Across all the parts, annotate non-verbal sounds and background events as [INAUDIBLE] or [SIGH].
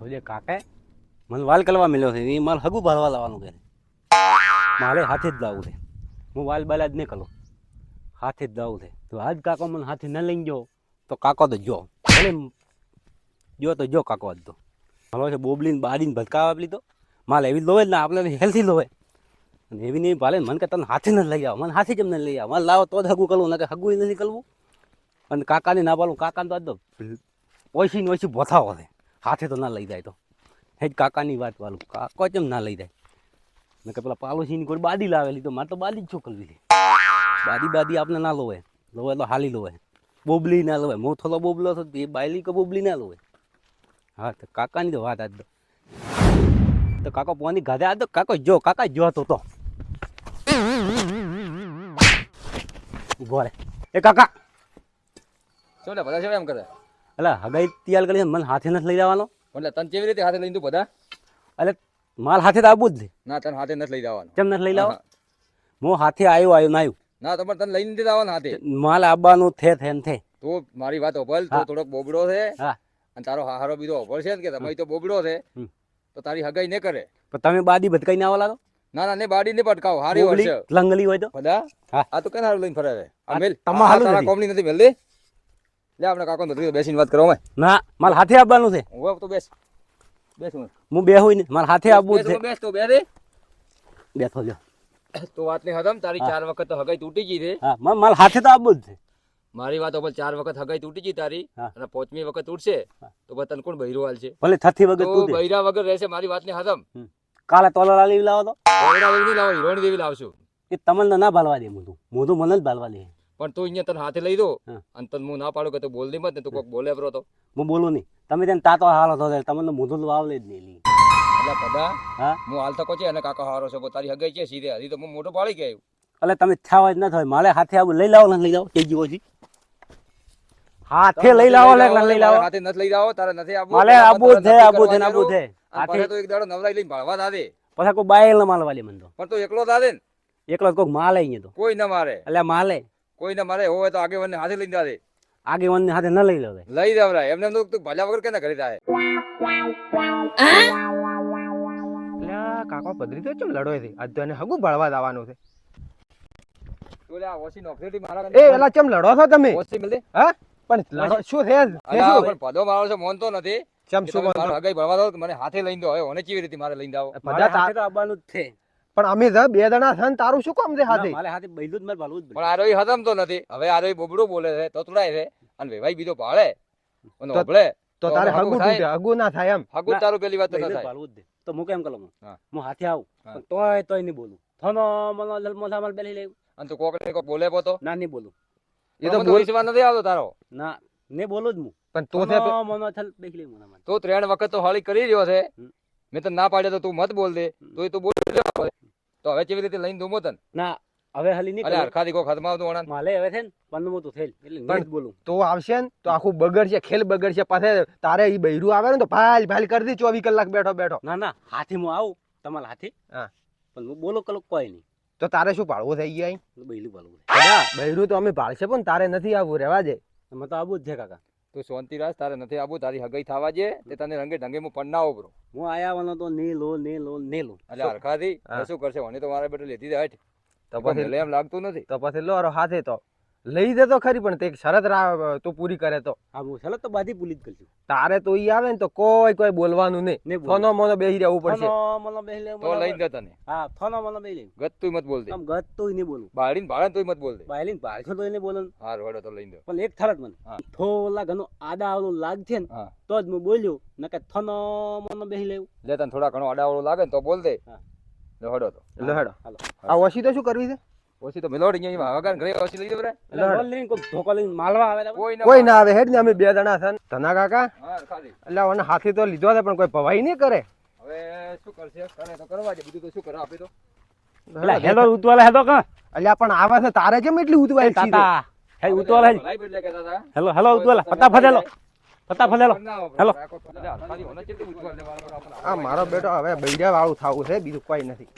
તો જે કાકે. મને વાલ કરવા મળ્યો છે એ મારે હગું ભરવા લાવવાનું કે મારે હાથે જ લાવવું છે. હું વાલ બાલા જ નહીં કરું હાથે જ લાવવું છે. તો આજ કાકો મને હાથે ન લઈને ગયો, તો કાકો તો જો ભલે જો તો જો કાકો આજ તો. હલો છે, બોબલીને બારીને ભટકાવા આપી તો માલ એવી લોવે જ ના, આપણે હેલ્થી લોવે. અને એવી નહીં ભાલે મને કે તને હાથે ન લઈ આવો, મને હાથે જ ન લઈ આવો? મને લાવો તો જ હગું કરવું ના કે હગું નથી કરવું અને કાકાને ના પાલું કાકાને તો આજ તો ઓછી ને ઓછી બોથાવો છે. હાથે તો ના લઈ જાય તો. હેજ કાકાની વાત વાલું. કાકો કેમ ના લઈ જાય? મેં કે પેલા પાડોશીની કોઈ બાદી લાવેલી તો મારે તો બાદી જ છોકરવી છે. બાદી બાદી આપણે ના લોવે. લોવે તો હાલી લોવે. બોબલી ના લોવે. હું થોડો બોબલો હતો એ બાયલી કે બોબલી ના લોવે. હા, તો કાકાની તો વાત આજ. તો તો કાકો પોની ગાધે તો કાકો જો, કાકા જો તો તો. ઊભો રે એ કાકા. શું બધા શું એમ કરે? એટલે હગાઈ તૈયાર કરી મને હાથે નથી લઈ જવાનો. એટલે તને કેવી રીતે હાથે લઈ તું બધા? એટલે માલ હાથે તો આવવું જ ના તને હાથે નથી લઈ જવાનો. કેમ નથી લઈ લાવો હું હાથે આવ્યો આવ્યો ના આવ્યું ના તમારે તને લઈને નથી જવાનું હાથે. માલ આવવાનો થે થે ને થે. તો મારી વાત ઓભલ તો થોડોક બોબડો છે. હા. અને તારો હારો બીજો ઓભળ છે ને કે તમે તો બોબડો છે. તો તારી હગાઈ ન કરે. પણ તમે બાદી ભટકાઈને આવો લાગો ના ના ને બાડી ને પટકાવ હારી હોય લંગલી હોય તો? બધા? આ તો કેના હારું લઈને ફરે છે? તમારે નથી. કોમની નથી મેલ દે લે આપણે કાકો નથી બેસીને વાત કરો ના માલ હાથે આવવાનું છે. હું તો બેસ. બેસ હું. હું બે હોય ને મારે હાથે આવવું છે. બેસ તો બે દે બેઠો જો. તો વાત નહીં હતમ તારી ચાર વખત તો હગાઈ તૂટી ગઈ છે. હા મારે માલ હાથે તો આવવું જ છે. મારી વાત ઉપર ચાર વખત હગાઈ તૂટી ગઈ તારી. અને પાંચમી વખત તૂટશે તો બસ તને કોણ બૈરો હાલ છે ભલે થતી વગર તૂટે. તું બૈરા વગર રહેશે મારી વાત ને હતમ કાલે તોલા લાવી લાવો તો. દેવી લાવો હિરોણી દેવી લાવશું. એ તમને ના ભાલવા દે મોઢું. મોઢું મને જ ભાલવા દે. પણ તું અહીંયા તને હાથે લઈ દો અને તને હું ના પાડું કે તું બોલ દે મત ને તું કોક બોલે બરો તો. હું બોલું નહીં. તમે તેને તાતો હાલો તો તમને મોઢું વાવલે જ નહીં એટલે બધા હા? હું હાલ તકો છે અને કાકા હારો છે તારી હગાઈ છે સીધે. હજી તો હું મોટો પાડી કે આવ્યું. એટલે તમે થયા જ ન થાય મારે હાથે આવું લઈ લાવો ને લઈ લાવો કે જીવો જી. હાથે લઈ લાવો લે લઈ લાવો. હાથે નથી લઈ જાઓ તારે નથી આવું મારે આબુ છે આબુ છે આબુ છે. હાથે તો એક દાડો નવરાઈ લઈને ભાળવા દાદે. પછી કોઈ બાયલ ન માલવા મને તો. પણ તો એકલો દાદે ને? એકલો કોક માલે અહીંયા તો. કોઈ ના મારે એટલે માલે. કોઈ ના મારે હોય તો આગેવાનને હાથે લઈને દાદે આગેવાનને હાથે ન લઈ લેવાય લઈ દેવરાય એમને તો તું ભલા વગર કેના ઘરે જાય? કાકો પદરી તો ચમ લડોય છે? આજ તો એને હગું ભળવા જવાનું છે. ઓલા ઓસી નોકરી મારા એ એલા ચમ લડો છો તમે? ઓસી મિલ હા? પણ લડો શું છે? શું? પણ પદો મારો છે મોનતો નથી. ચમ શું? મારો હગાઈ ભળવા દો મને હાથે લઈને દો. હવે ઓને કેવી રીતે મારે લઈને જાઓ? પદા હાથે તો આવવાનું જ છે. પણ અમે તો બે જણા છે ને તારું શું કામ છે હાથે? ના, મારે હાથે બૈલું જ મારે ભાલવું જ પણ આરોહી હદમ તો નથી. હવે આરોહી બોબડું બોલે છે તો તોડાય છે. અને વેવાઈ બીજો ભાળે. અને તો- તો તો તારે હગું? તૂટે હગું ના થાય એમ. હગુ તારું પેલી વાત તો ન બૈલું થાય. જ તો હું કેમ કલમ? હું. હાથે આવું. પણ તોય તોય નહીં બોલું. થનો મનો લલમો સામાન બેલી લેવું. અને તો કોક ને કોક બોલે પોતો ના નહીં બોલું. એ તો બોલવા નથી આવતો તારો. ના. ને બોલું જ હું પણ તો છે મનો થલ બેસી લેવું મને મને. ત્રણ વખત તો હળી કરી રહ્યો છે. મેં તો ના પાડ્યો તો તું મત બોલ દે. તો તું બોલ. તો હવે કેવી રીતે લઈને દઉં તને? ના હવે હાલી નહીં અરે હરખાદી કો કોક હાથમાં ઓણા માલે હવે છે ને પંદર તો થેલ એટલે નહીં બોલું. તો આવશે ને તો આખું બગડશે ખેલ બગડશે પાછે તારે ઈ બૈરું આવે ને તો ભાલ ભાલ કરી દી ચોવીસ કલાક બેઠો બેઠો. ના ના હાથી હું આવું તમારા હાથી. હા. પણ હું બોલો કલો કોઈ નહીં. તો તારે શું પાડવું થઈ ગયા? બૈલું બોલવું બૈરું તો અમે ભાળશે પણ તારે નથી આવવું રહેવા દે. અમે તો આવું જ છે કાકા. તું શાંતિ રાખ તારે નથી આવું તારી હગઈ થવા જે તે તને રંગે ઢંગે હું પણ ના ઉભરો હું આયા વાળો તો ને લો ને લો ને લો એટલે હરખાથી. શું કરશે? મને તો મારા બેટે લેતી દે તો તપાસ એમ લાગતું નથી. તપાસ લો હાથે તો. લઈ દે તો ખરી પણ તે એક શરત તું પૂરી કરે તો. હા હું શરત તો બાધી ભૂલી જ કરશું. તારે તો ઈ આવે ને તો કોઈ કોઈ બોલવાનું નહીં. ફોનો મોનો બેહી રહેવું પડશે. ફોનો મોનો બેહી લેવું તો લઈ દે તને. હા ફોનો મોનો બેહી લે ગત તું મત બોલ દે. આમ ગત તોય નહીં બોલું. બાળીન ભાળે તોય મત બોલ દે. બાળીન પાછો તો નહીં બોલો. હા રોડો તો લઈ દે પણ એક થરત મને. થોલા ઘણો આડા લાગ છે ને તો જ હું બોલ્યો નકે થોનો મનો બેહી લેવું. લે તને થોડા ઘણો અડાવડો લાગે ને તો બોલ દે. લહડો હડો તો. લહડો હાલો. આ ઓછી તો શું કરવી છે? ઓછી તો મેલોડી અહીંયા વગર ઘરે ઓછી લઈ જવરે બોલ લઈને કોઈ ધોકો લઈને માલવા આવે કોઈ કોઈ ના આવે હેડ ને અમે બે જણા છે ધના કાકા? એટલે ઓને હાથી તો લીધો છે પણ કોઈ ભવાઈ નહીં કરે. હવે શું કરશે? કરે તો કરવા દે બીજું તો શું કરે? આપે તો. એટલે હેલો ઉતવાલા હેલો કા? અલ્યા પણ આવે છે તારે કેમ એટલી ઉતવાય છે તાતા. હે ઉતવાલા હેલો હેલો ઉતવાલા. ફટાફટ હેલો. ફટાફટ હેલો. હેલો. ઉતવાલ. આ મારો બેટો હવે બૈરા વાળું થવું છે બીજું કોઈ નથી.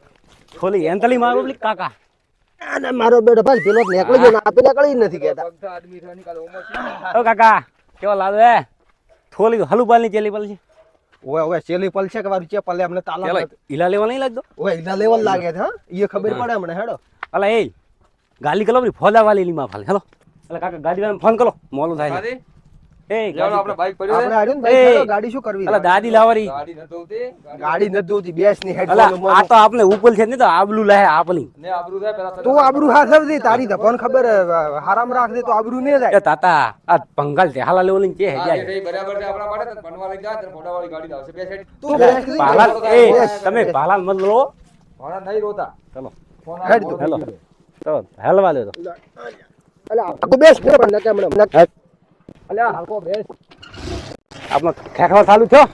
ખોલી એન્તલી મારું કાકા. અને મારો બેટો ભાઈ પેલો નીકળી ગયો ને આ નથી છે. ઓ કાકા કેવો લાગે થોલી હલુબાલની ચેલી પલ છે ઓય ઓય ચેલી પલશે કે વારું ચે પલે અમને તાલા ઈલા લેવા નહીં લાગતો? ઓય ઇના લેવા લાગે છે હા. એ ખબર પડે અમને હેડો. અલા એ ગાલી કલો ફોદા વાલી લીમાં ફાલ. હેલો. અલા કાકા ગાડી વાળાને ફોન કરો. મોલું થાય આપણે બાઈક પડ્યું આપણે છે? હાર્યું ને ભાઈ એ. હેડો, ગાડી શું કરવી? દાદી લાવરી ગાડી બેસની હેડ આ તો આપણે ઉપલ છે ને તો આબલું લાહે આપલી. ને આબરૂ થાય પેલા તું આબરૂ હાથ દે તારી તો ખબર હારામ રાખ દે તો આબરૂ નહીં જાય. તાતા આ પંગાલ તે હાલા લેવલની કે હે જાય બરાબર છે આપણા માટે તો લઈ જાય તો ફોટાવાળી ગાડી લાવશે. બે સાઈડ તું બેસની. એ તમે પાલાલ મત લો. ભણા નહીં રોતા. ચલો. હેડ હેલો તો હેલવા દે તો અલા બેસ ફેર પણ નકે હમણાં નકે. અલ્યા હાલકો બેસ આપનો ખેખવા ચાલુ થયો.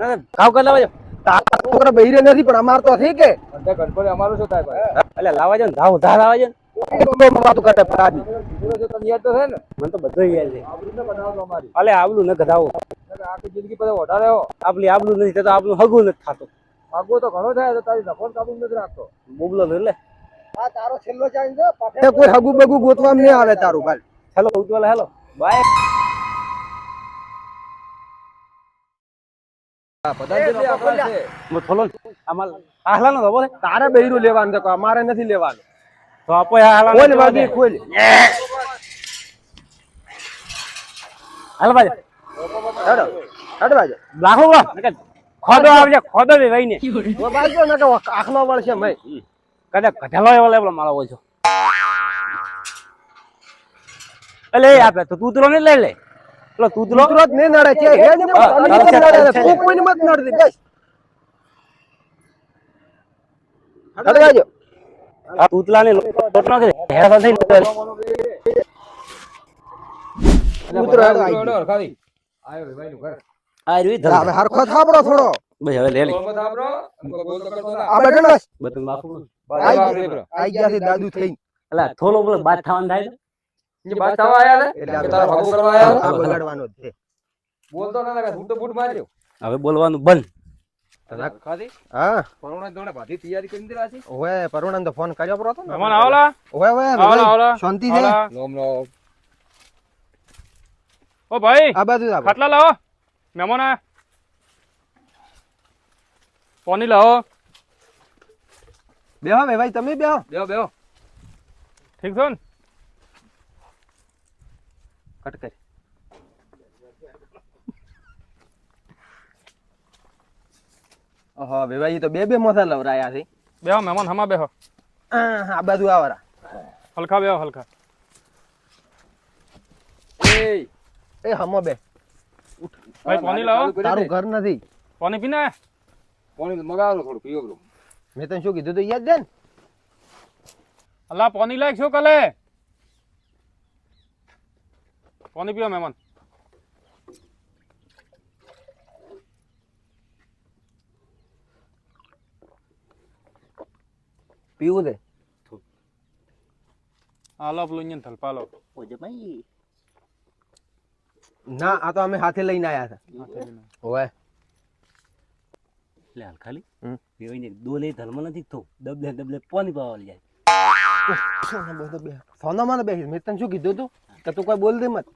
ના, ના, કર લાવજો. છોકરા બહિરે નથી પણ અમાર તો થઈ કે. અંતે ગણપતિ અમારું શું થાય ભાઈ? એટલે લાવવા ને ધાવ ધાર આવે ને. ગમે એમાં વાતું કરે પરાધી. બીજો જો તને યાદ તો છે ને. મને તો બધું યાદ છે. આબરૂ ને બનાવજો અમારી અલે આબલું ન ગધાવો. નકર આખી જિંદગી પછી વધારે હો આપલી આબલું નથી થતું. આપણું આગો તો ઘણો થાય તો તારી નફોન કાબુ નથી રાખતો. બુબલો એટલે? આ તારો છેલ્લો ચાન્સ છે કોઈ હગુ બગુ ગોતવા નહીં આવે તારું ભાઈ હેલો ઉજવલા હેલો. બાય. આપણા તારે બૈરું લેવાનું અમારે નથી લેવાનું. તો આપો ખોલ વાદી ખોલ? હાલ બાજે હેડો હેડ બાજુ લાખો ખોદો આવજે ખોદો બે ભાઈ ને ઓ બાજુ નકે આખલો વળશે મય કદાચ કઢાલો એવો લેવલો મારો ઓછો અલે એટલે આપે તો તૂતરો નહીં લઈ લે. પેલો તૂતરો તુરત નહીં નડે છે હે ને નડે? તું કોઈને મત નડતી બસ. હેડ આ તૂતલા ને લોટનો કે હેરા થઈ ગયો. હરખાવી આયો ભાઈ નું ઘર. આ લા, હવે હરખો થોડો. બસ હવે લે લે. બોલમાં થાપરો અમુક બોલ તો કરતો ના. આ બેઠો બસ બતન બાપુ આઈ ગયા. છે દાદુ થઈ એટલે થોડો બોલો બાદ થવાનું થાય જે બાદ થવા આયા ને? એટલે કે તારા ભગો કરવા આયા? આ ને? બગાડવાનો જ છે. બોલતો ના લાગે બૂટ તો બૂટ માર્યો. હવે બોલવાનું બંધ. હા. પરોણા દોડે ભાથી તૈયારી કરી દીધા છે ઓવે પરુણાને તો ફોન કર્યો પરો તો ને. મહેમાન આવલા? ઓવે ઓવે ભાઈ, આવલા. શાંતિ છે? આવલા. લોમ લોમ. ઓ ભાઈ આ બાજુ જ આવો. ખાટલા લાવો. આયા પાણી લાવો. બેહો બે ભાઈ તમે બેહો. બેહો બેહો. ઠીક છો ને? કટ કરી. ઓહો વેવાજી તો બે બે મોસા લવરાયા છે. બેહો મહેમાન હમા બેહો. આ આ બાજુ આવરા હલકા બેહો હલકા. એ એ હમો બે. ભાઈ પાણી લાવો. તારું ઘર નથી. પાણી પીને? પાણી મગાવો થોડું પીવો બ્રો મેં તને શું કીધું તો યાદ દે ને? અલા પાણી લાયક શું કલે? પાણી પીવો મહેમાન. પીવું દે. હાલો પેલું અહીંયા થલપા લો ઓજે ભાઈ. ના આ તો અમે હાથે લઈને આયા હતા. ઓય. લે હાલ ખાલી. હમ. બેવાઈને દોલે ધર્મ નથી તો ડબલે ડબલે પાણી પાવા જાય. બધો બે સોનામાં બે મેં તને શું કીધું તું? કે તું કોઈ બોલ દે મત?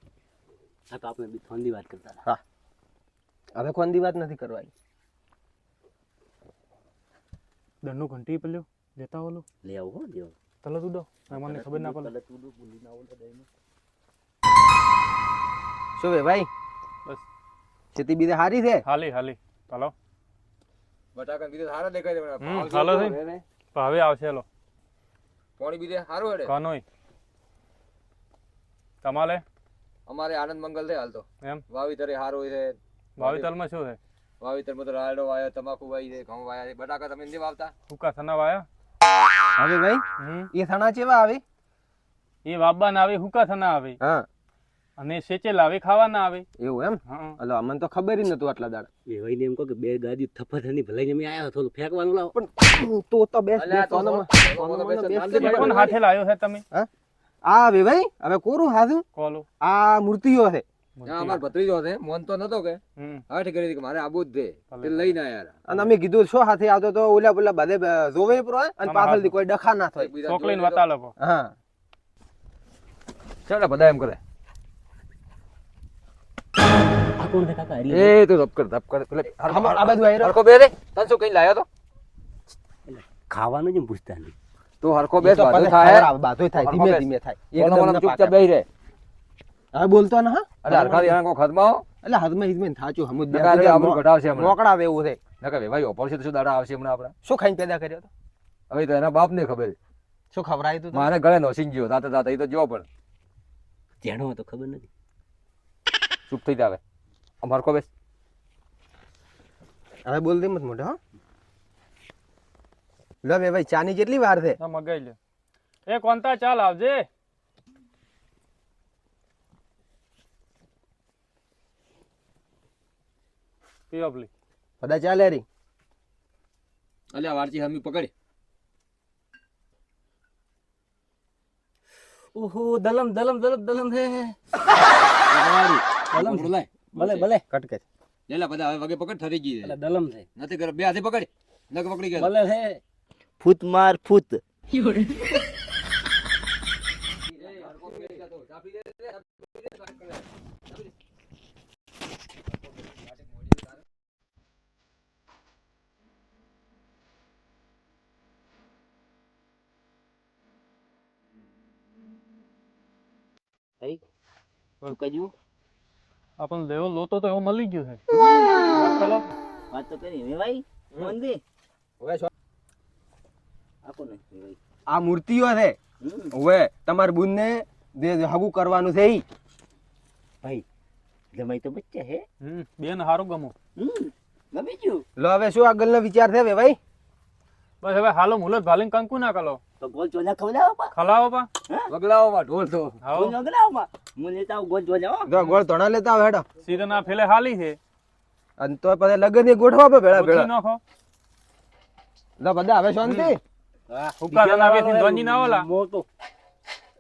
હા તો આપણે બી ઠંડી વાત કરતા હા. હવે કોની વાત નથી કરવાની? દંડનું ઘંટી પેલ્યો. લેતા ઓલો લે. આવો હો દેવ. તું દો. મને ખબર ના પડે. કલર તું ભૂલી ના તો દઈને. શું બે ભાઈ? બસ. ખેતી બીજે હારી છે? હાલી હાલી. હાલો. બટાકા બીજે સારા દેખાય છે જોજો છે. ભાવે આવશે લો પાણી બીજે સારું હેડે. કાનોય. તમારે? અમારે આનંદ મંગલ છે હાલ તો. એમ? વાવીતરે સારું છે. વાવીતલમાં શું છે? વાવીતરમાં તો રાયડો વાયો તમાકુ વાય છે ઘઉં વાયા છે. બટાકા તમે નથી વાવતા? હુકા સના વાયા? હવે ભાઈ એ સના ચેવા આવે? એ વાબા ના આવે હુકા થના આવે. હા. અને સેચેલા લાવે ખાવા ના આવે. એવું એમ? હા. અલો અમને તો ખબર જ નતું આટલા દાડા. બેવાઈને એમ કહો કે બે ગાડી ની ભલાઈ મેં આયા થોડું ફેંકવાનું લાવો. પણ તું તો એ કોણ હાથે લાવ્યો છે તમે? આ બે ભાઈ હવે કોરું હાથું? કોલો? આ મૂર્તિઓ છે. અમાર ભત્રીજો છે. મોન તો નતો કે. હમ. હવે ઠીક કરી દીધી મારે આબુ જ છે. લઈને આયા અને અમે કીધું શું હાથે આવતો તો ઓલા બોલા બધે જોવે પ્રો અને પાછળથી કોઈ ડખા ના થાય. ચોકલીને વતા લોકો હા. ચાલો બધા એમ કરે. કોણ છે કાકા? એટલે એ તું ધપ કર ધપ કર. પેલે આ બાજુ આયરો. હરખો બે રે તને શું કઈ લાયો તો? ખાવાનું જ પૂછતા નહીં. તો હરખો બે થાય બાધો થાય ધીમે ધીમે થાય. એકદમ ચૂપચાપ. બેહી રહે. હવે બોલતો ને હા? એટલે હરખા એના કોઈ ખદમાં એટલે હાથમાં હિતમેન થાચું હમુદ બે ઘટાડશે હમણાં. આવે એવું છે. નકા વેવાઈ ઓપરશે તો શું દાડા આવશે હમણાં આપણા? શું ખાઈને પેદા કર્યો તો? હવે તો એના બાપ ને ખબર. શું ખવડાયું તું મારે ગળે નોસિંગ ગયો તાતે તાતે એ તો જો પણ. જેણો તો ખબર નથી. ચૂપ થઈ જાવે આમ કો બેસ. હવે બોલ દે મત મોઢે હો. લો બે ભાઈ ચાની કેટલી વાર છે. હા મગાઈ લે. એ કોનતા ચાલ આવજે. પીઓ પેલી બધા ચાલે રી અલ્યા વારચી હમી પકડી. ઓહો દલમ દલમ દલમ દલમ હે. [LAUGHS] દલમ. છે. ભલે ભલે. કટકે લેલા બધા હવે વગે પકડ ઠરી ગઈ એટલે દલમ છે. નથી કરે બે હાથે પકડ. નક પકડી ગયા. ભલે છે. ફૂત માર ફૂત. શું કહ્યું? આપણને લેવો લોતો તો એવો મળી ગયો છે. ચલો વાત તો કરી હવે ભાઈ. મંદી હવે છો. આપો ને ભાઈ. આ મૂર્તિઓ છે. હવે તમારી બુન ને જે હગું કરવાનું છે ઈ. ભાઈ જમાઈ તો બચ્ચા હે હમ બેન હારું ગમો. ગમી ગયું. લો હવે શું આગળનો વિચાર છે ભાઈ? બસ હવે હાલો મુલત ભાલીને કંકુ ના કલો. તો ગોલ ચોના ખવડાવો પા. ખલાવો પા. વગલાઓમાં ઢોલ તો. હાઓ ગોલ પા હું લેતા આવું ગોલ ચોના જો ગોળ ધોણા લેતા આવો હેડો. સિરના ફેલે હાલી છે. અને તો પછી લગનની ગોઠવા પે ભેળા ભેળા. નાખો. લો બધા હવે શાંતિ? હુક્કા ધના વેચીને ધોંજી ના ઓલા. મોટો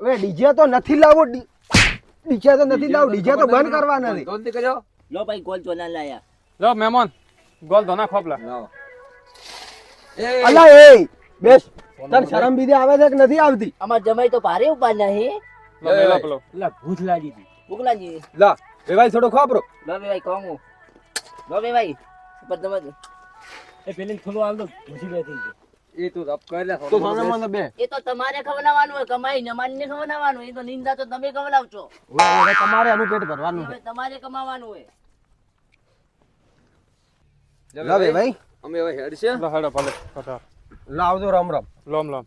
હવે ડીજે તો નથી લાવો ડીજે તો નથી લાવો ડીજે તો બંધ કરવાના નથી ધોલ કર્યો લો ભાઈ ગોલ ચોના લાયા. લો મહેમાન ગોલ ધોના ખોપલા. લાવો. એ અલા એ બેસ. તને શરમ બીજે આવે છે કે નથી આવતી? અમાર જમાઈ તો ભારે ઉપાડ્યા નહીં લો ભૂત લાગી હતી. ઉગલાજી લા એ ભાઈ થોડો ખોપરો લો બે ભાઈ કહું લો બે ભાઈ ઉપર તમે એ પેલી થોડું આલ દો ઘૂસી બેઠી છે એ તું ધપ કર તો સામે મને બે. એ તો તમારે ખવડાવવાનું હોય કમાઈ ને માનને ખવડાવવાનું એ તો નિંદા તો તમે હવે હવે તમારે આનું પેટ ભરવાનું છે. તમારે કમાવાનું હોય. લા ભાઈ અમે હવે હેડ છે. લો હેડો ભલે લાવજો રામ રામ. લોમ લોમ.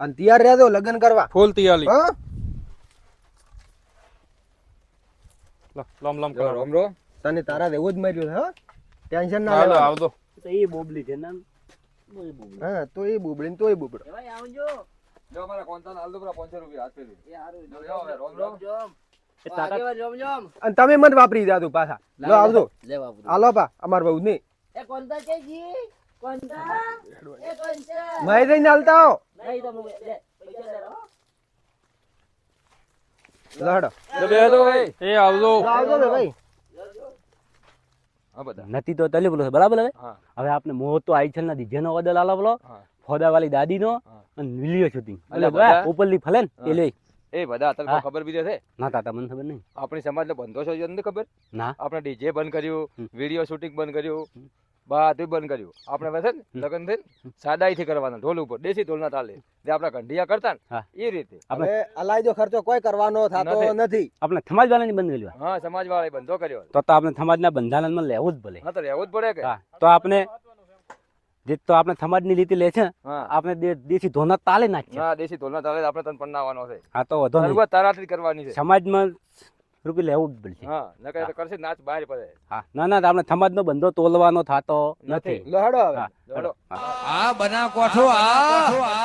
અને તૈયાર રહેજો લગ્ન કરવા. ફૂલ તૈયારી. હા? લો લોમ લોમ કરો. રામ રો તને તારા એવું જ માર્યું છે હા? ટેન્શન ના લે આવજો. તો એ બોબલી છે ને હા તો એ બુબડી ને તો એ બુબડો ભાઈ આવજો. જો મારા કોન્ટા હાલ દો પેલા 500 રૂપિયા હાથ પેલી એ હારું જો, રોમ રોમ. અને તમે મત વાપરી જાતું પાછા. લો આવજો. હાલો પા અમાર બહુ નહીં એ છે જી માહી જઈને હાલતા તો હું- બે બે નથી તો તલી બોલો બરાબર હવે? હા. હવે આપણે મોટો આઈછલ ના ડીજે ઓર્ડર આલા બોલો. ફોદા વાળી દાદી નો અને વિલિયો શૂટિંગ એટલે બધા? ઉપરલી ફલે ને એ લઈ. એ બધા તને ખબર બીજે છે? ના તાતા મને ખબર નહીં. આપણી સમાજનો બંધો છો ખબર? ના. આપણે ડીજે બંધ કર્યું વીડિયો શૂટિંગ બંધ કર્યું. બધું બંધ કર્યું. આપણે હવે છે ને લગ્ન થઈને સાદાઈથી કરવાના ઢોલ ઉપર દેશી ઢોલના તાલે. જે આપણા કંઢિયા કરતા ને એ રીતે. આપણે અલાયદો ખર્ચો કોઈ કરવાનો થતો નથી. આપણે સમાજ વાળાની બંધ કર્યો. હા સમાજ વાળાએ બંધો કર્યો. તો તો આપણે સમાજના બંધારણમાં લેવું જ ભલે હા તો લેવું જ પડે કે? તો આપણે જે તો આપણે સમાજની રીતે લે છે હા. આપણે દેશી ધોના તાલે નાખીએ. હા દેશી ધોના તાલે આપણે તને પન્નાવાનો છે. હા તો વધો શરૂઆત તારાથી કરવાની છે. સમાજમાં રૂપિયા લેવું જ પડશે. હા નકર તો કરશે નાચ બહાર પડે. હા. ના ના આપણે સમાજનો બંધો તોલવાનો થતો નથી. લહડો લો આ બના બનાકોઠો આ.